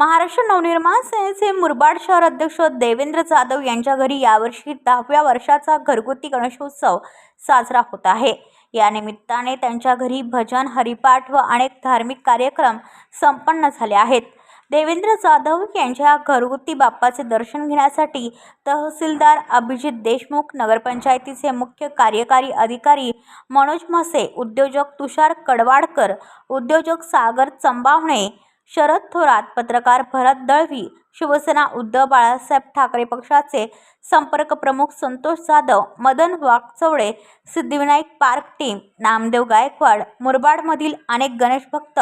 महाराष्ट्र नवनिर्माण सेनेचे मुरबाड शहर अध्यक्ष देवेंद्र जाधव यांच्या घरी यावर्षी दहाव्या वर्षाचा घरगुती गणेशोत्सव साजरा होत आहे. या निमित्ताने त्यांच्या घरी भजन हरिपाठ व अनेक धार्मिक कार्यक्रम संपन्न झाले आहेत. देवेंद्र जाधव यांच्या घरगुती बाप्पाचे दर्शन घेण्यासाठी तहसीलदार अभिजित देशमुख नगरपंचायतीचे मुख्य कार्यकारी अधिकारी मनोज म्हसे उद्योजक तुषार कडवाडकर उद्योजक सागर चंबावणे शरद थोरात पत्रकार भरत दळवी शिवसेना उद्धव बाळासाहेब ठाकरे पक्षाचे संपर्क प्रमुख संतोष जाधव मदन वाकचवडे सिद्धिविनायक पार्क टीम नामदेव गायकवाड मुरबाडमधील अनेक गणेश भक्त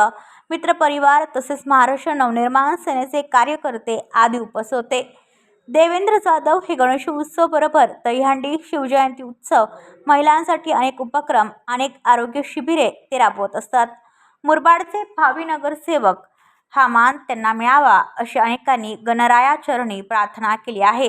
मित्रपरिवार तसेच महाराष्ट्र नवनिर्माण सेनेचे कार्यकर्ते आदी उपस्थित होते. देवेंद्र जाधव हे गणेशोत्सव बरोबर दहीहंडी शिवजयंती उत्सव महिलांसाठी अनेक उपक्रम अनेक आरोग्य शिबिरे ते राबवत असतात. मुरबाडचे भावी नगरसेवक हा मान त्यांना मिळावा अशी अनेकांनी गणरायाचरणी प्रार्थना केली आहे.